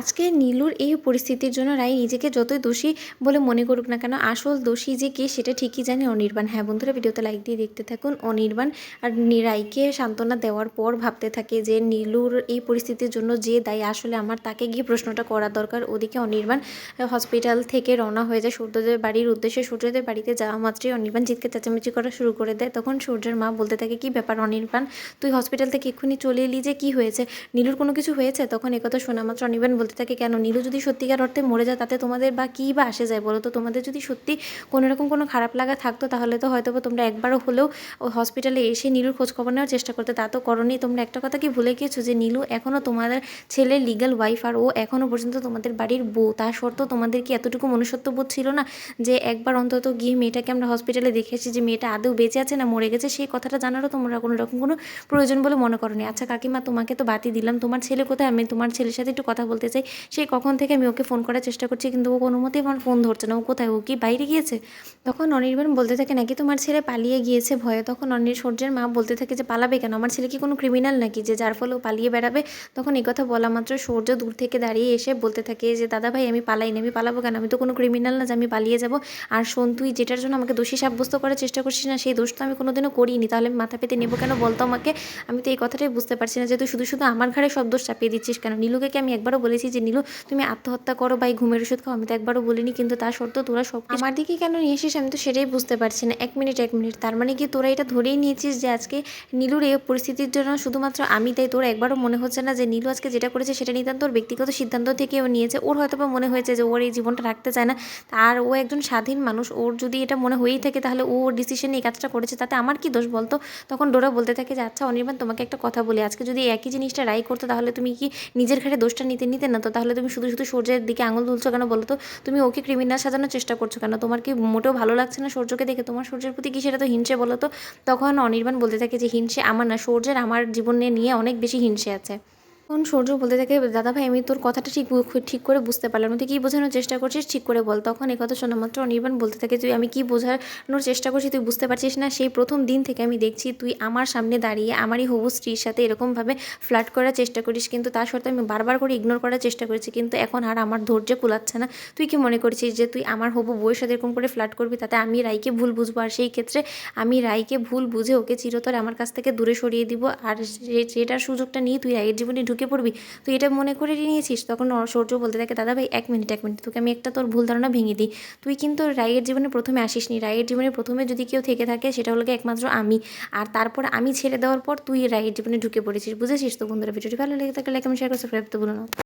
আজকে নীলুর এই পরিস্থিতির জন্য রায় নিজেকে যতই দোষী বলে মনে করুক না কেন, আসল দোষী যে কে সেটা ঠিকই জানে অনির্বাণ। হ্যাঁ বন্ধুরা, ভিডিওতে লাইক দিয়ে দেখতে থাকুন অনির্বাণ। আর রায়কে সান্ত্বনা দেওয়ার পর ভাবতে থাকে যে নীলুর এই পরিস্থিতির জন্য যে দায়ী, আসলে আমার তাকে গিয়ে প্রশ্নটা করা দরকার। ওদিকে অনির্বাণ হসপিটাল থেকে রওনা হয়ে যায় সূর্যদেব বাড়ির উদ্দেশ্যে। সূর্যদেব বাড়িতে যাওয়া মাত্রই অনির্বাণ জিতকে চেঁচামেচি করা শুরু করে দেয়। তখন সূর্যের মা বলতে থাকে, কি ব্যাপার অনির্বাণ? তুই হসপিটাল থেকে এক্ষুনি চলে এলি যে কি হয়েছে? নীলুর কোনো কিছু হয়েছে? তখন একথা শোনা মাত্র অনির্বাণ বলতে থাকে, কেন? নীলু যদি সত্যিকার অর্থে মরে যায়, তাতে তোমাদের বা কী বা আসে যায় বলো তো? তোমাদের যদি সত্যি কোনো রকম কোনো খারাপ লাগা থাকতো, তাহলে তো হয়তো তোমরা একবারও হলেও হসপিটালে এসে নীলুর খোঁজ খবর নেওয়ার চেষ্টা করতে। তা তো করনি। তোমরা একটা কথা কি ভুলে গিয়েছো যে, নীলু এখনও তোমাদের ছেলের লিগ্যাল ওয়াইফ আর ও এখনও পর্যন্ত তোমাদের বাড়ির বউ? তা সত্ত্বেও তোমাদের কি এতটুকু মনুষ্যত্ব বোধ ছিল না যে, একবার অন্তত গিয়ে মেয়েটাকে আমরা হসপিটালে দেখেছি যে, মেয়েটা আদৌ বেঁচে আছে না মরে গেছে? সেই কথাটা জানারও তোমরা কোনো রকম কোনো প্রয়োজন বলে মনে করনি। আচ্ছা কাকিমা, তোমাকে তো বাতি দিলাম। তোমার ছেলে কোথায়? আমি তোমার ছেলের সাথে একটু কথা বলতে চাই। সেই কখন থেকে আমি ওকে ফোন করার চেষ্টা করছি কিন্তু ও কোনো মতেই আমার ফোন ধরছে না। ও কোথায়? ও কি বাইরে গিয়েছে? তখন অনির্বাণ বলতে থাকে নাকি, তোমার ছেলে পালিয়ে গিয়েছে ভয়ে? তখন অনির সূর্যের মা বলতে থাকে যে, পালাবে কেন? আমার ছেলে কি কোনো ক্রিমিনাল নাকি যে, যার ফলে ও পালিয়ে বেড়াবে? তখন এই কথা বলা মাত্র সূর্য দূর থেকে দাঁড়িয়ে এসে বলতে থাকে যে, দাদা ভাই, আমি পালাই না। আমি পালাবো কেন? আমি তো কোনো ক্রিমিনাল না যে, আমি পালিয়ে যাব। আর শোন, তুই যেটার জন্য আমাকে দোষী সাব্যস্ত করার চেষ্টা করছিস না, সেই দোষ তো আমি কোনোদিনও করিনি। তাহলে আমি মাথা পেতে নেব কেন? বলতো আমাকে। আমি তো এই কথাটাই বুঝতে পারছি না যে, তুই শুধু শুধু আমার ঘাড়ে সব দোষ চাপিয়ে দিচ্ছিস কেন? নীলুকে আমি একবারও বলেছি যে, নীলু, তুমি আত্মহত্যা করো বা এই ঘুমের ওষুধ খাও। আমি তো একবারও বলিনি, কিন্তু তা সত্ত্বেও তোরা সব আমার দিকে কেন নিয়ে এসিস আমি তো সেটাই বুঝতে পারছি না। এক মিনিট এক মিনিট। তার মানে কি তোরা এটা ধরেই নিয়েছিস যে, আজকে নীলুর এই পরিস্থিতির জন্য শুধুমাত্র আমি, তাই তোর একবারও মনে হচ্ছে না যে, নীলু আজকে যেটা করেছে সেটা নিতান্ত ওর ব্যক্তিগত সিদ্ধান্ত থেকে ও নিয়েছে। ওর হয়তো বা মনে হয়েছে যে, ওর এই জীবনটা রাখতে চায় না। আর ও একজন স্বাধীন মানুষ। ওর যদি এটা মনে হয়েই থাকে, তাহলে ও ওর ডিসিশনে এই কাজটা করেছে। তাতে আমার কি দোষ বলতো? তখন ডোরা বলতে থাকে যে আচ্ছা অনির্বাণ, তোমাকে একটা কথা বলি। আজকে যদি একই জিনিসটা রাই করতো, তাহলে তুমি কি নিজের ঘাড়ে দোষটা নিতে নিতে না, তো তাহলে তুমি শুধু শুধু সূর্যের দিকে আঙুল তুলছো কেন বলো তো? তুমি ওকে ক্রিমিনাল সাজানোর চেষ্টা করছ কেন? তোমার কি মোটেও ভালো লাগছে না সূর্যকে দেখে? তোমার সূর্যের প্রতি কি সেটা তো হিংসে বলো তো? তখন অনির্বাণ বলতে থাকে যে, হিংসে আমার না, সূর্যের আমার জীবনে নিয়ে অনেক বেশি হিংসে আছে। তখন সূর্য বলতে থাকে দাদা ভাই আমি তোর কথাটা ঠিক ঠিক করে বুঝতে পারলাম। তুই কী বোঝানোর চেষ্টা করছিস? ঠিক করে বল। তখন কথা শোনা মাত্র অনির্বাণ বলতে থাকে, তুই, আমি কি বোঝানোর চেষ্টা করছি? তুই বুঝতে পারছিস না? সেই প্রথম দিন থেকে আমি দেখছি তুই আমার সামনে দাঁড়িয়ে আমারই হবু স্ত্রীর সাথে এরকমভাবে ফ্লার্ট করার চেষ্টা করিস। কিন্তু তার সত্ত্বেও আমি বারবার করে ইগনোর করার চেষ্টা করেছি। কিন্তু এখন আর আমার ধৈর্য কুলাচ্ছে না। তুই কি মনে করছিস যে তুই আমার হবু বউয়ের সাথে এরকম করে ফ্লার্ট করবি? তাতে আমি রাইকে ভুল বুঝব? আর সেই ক্ষেত্রে আমি রাইকে ভুল বুঝে ওকে চিরতরে আমার কাছ থেকে দূরে সরিয়ে দিব। আর সেটার সুযোগটা নিয়ে তুই রায়ের জীবনে ঢুকে পড়বি? তুই এটা মনে করে নিয়েছিস? তখন সৌর্য বলতে থাকে, দাদা ভাই, এক মিনিট এক মিনিট, তোকে আমি একটা তোর ভুল ধারণা ভেঙে দিই। তুই কিন্তু রায়ের জীবনে প্রথমে আসিসনি। রায়ের জীবনে প্রথমে যদি কেউ থেকে থাকে, সেটা হলো একমাত্র আমি। আর তারপর আমি ছেড়ে দেওয়ার পর তুই রায়ের জীবনে ঢুকে পড়েছিস। বুঝেছিস তো বন্ধুরা? ভিডিওটি ভালো লেগে থাকলে লাইক আমি শেয়ার করে সাবস্ক্রাইব তো বলো না।